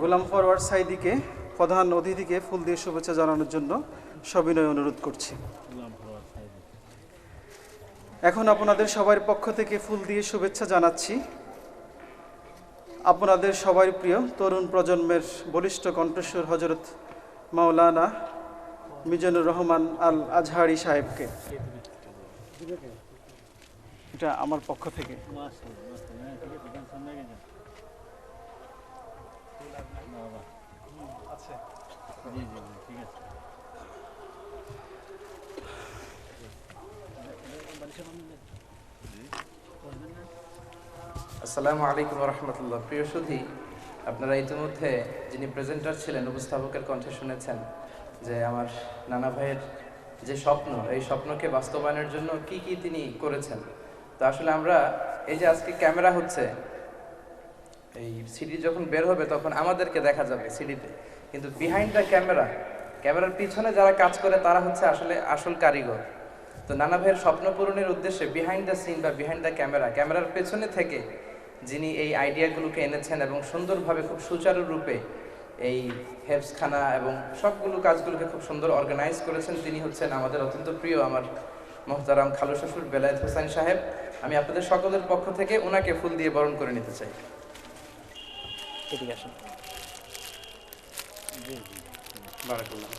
গোলাম forward সাইদিকে, প্রধান অতিথিকে ফুল দিয়ে শুভেচ্ছা জানানোর জন্য সবিনয় অনুরোধ করছি। এখন আপনাদের সবার পক্ষ থেকে ফুল দিয়ে শুভেচ্ছা জানাচ্ছি। আপনাদের সবার প্রিয় তরুণ প্রজন্মের বলিষ্ঠ কণ্ঠস্বর হজরত মাওলানা মিজানুর রহমান আল আজহারি সাহেবকে। এটা আমার পক্ষ থেকে। আসসালামু আলাইকুম রহমতুল্লাহ প্রিয় সুধী, আপনারা ইতিমধ্যে যিনি প্রেজেন্টার ছিলেন, উপস্থাপকের কণ্ঠে শুনেছেন যে আমার নানা ভাইয়ের যে স্বপ্ন, এই স্বপ্নকে বাস্তবায়নের জন্য কি কি তিনি করেছেন। তো আসলে আমরা এই যে আজকে ক্যামেরা হচ্ছে এই সিডি যখন বের হবে তখন আমাদেরকে দেখা যাবে সিডিতে কিন্তু বিহাইন্ড দ্য ক্যামেরা ক্যামেরার পিছনে যারা কাজ করে তারা হচ্ছে আসলে আসল কারিগর। তো নানা ভাইয়ের স্বপ্ন পূরণের উদ্দেশ্যে বিহাইন্ড দ্য সিন বা বিহাইন্ড দ্য ক্যামেরা ক্যামেরার পেছনে থেকে যিনি এই আইডিয়াগুলোকে এনেছেন এবং সুন্দরভাবে খুব সুচারুরূপে এই হেফসখানা এবং সবগুলো কাজগুলোকে খুব সুন্দর অর্গানাইজ করেছেন, তিনি হচ্ছেন আমাদের অত্যন্ত প্রিয় আমার মোহতারাম খালু শ্বশুর বেলায়েত হোসেন সাহেব। আমি আপনাদের সকলের পক্ষ থেকে ওনাকে ফুল দিয়ে বরণ করে নিতে চাই। এদিকে আসুন। বারাকাল্লাহ।